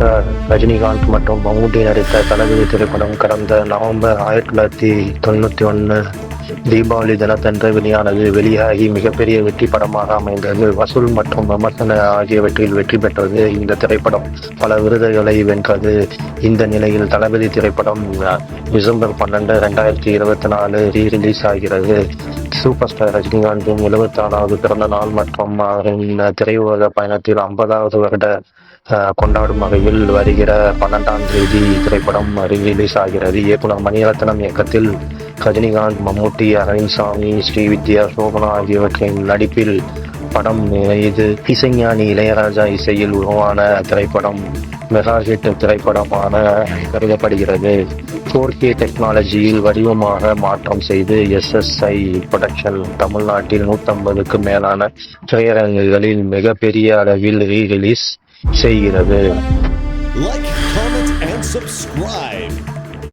ரஜினிகாந்த் மற்றும் மம்முட்டி நடித்த தளபதி திரைப்படம் கடந்த நவம்பர் ஆயிரத்தி தொள்ளாயிரத்தி தொண்ணூற்றி ஒன்று தீபாவளி தினத்தன்று வெளியானது வெளியாகி மிகப்பெரிய வெற்றி படமாக அமைந்தது. வசூல் மற்றும் விமர்சன ஆகியவற்றில் வெற்றி பெற்றது இந்த திரைப்படம். பல விருதுகளை வென்றது. இந்த நிலையில் தளபதி திரைப்படம் டிசம்பர் பன்னெண்டு ரெண்டாயிரத்தி இருபத்தி நாலு ரீ ரிலீஸ் ஆகிறது. சூப்பர் ஸ்டார் ரஜினிகாந்தின் எழுபத்தி ஆறாவது பிறந்த நாள் மற்றும் அவரின் திரையுலக பயணத்தில் ஐம்பதாவது வருட கொண்டாடும் வகையில் வருகிற பன்னெண்டாம் தேதி திரைப்படம் ரிலீஸ் ஆகிறது. இயக்குனர் மணிரத்னம் இயக்கத்தில் ரஜினிகாந்த் மம்முட்டி அரவிந்த்சாமி ஸ்ரீவித்யா சோபனா ஆகியவற்றின் நடிப்பில் படம் இது இசைஞானி இளையராஜா இசையில் உருவான திரைப்படம். மெகா ஹிட் திரைப்படமான கருதப்படுகிறது. ஃபோர் கே டெக்னாலஜியில் வடிவமாக மாற்றம் செய்து எஸ்எஸ்ஐ ப்ரொடக்ஷன் தமிழ்நாட்டில் நூற்றம்பதுக்கு மேலான திரையரங்குகளில் மிகப்பெரிய அளவில் ரீ ரிலீஸ் செய்கிறது.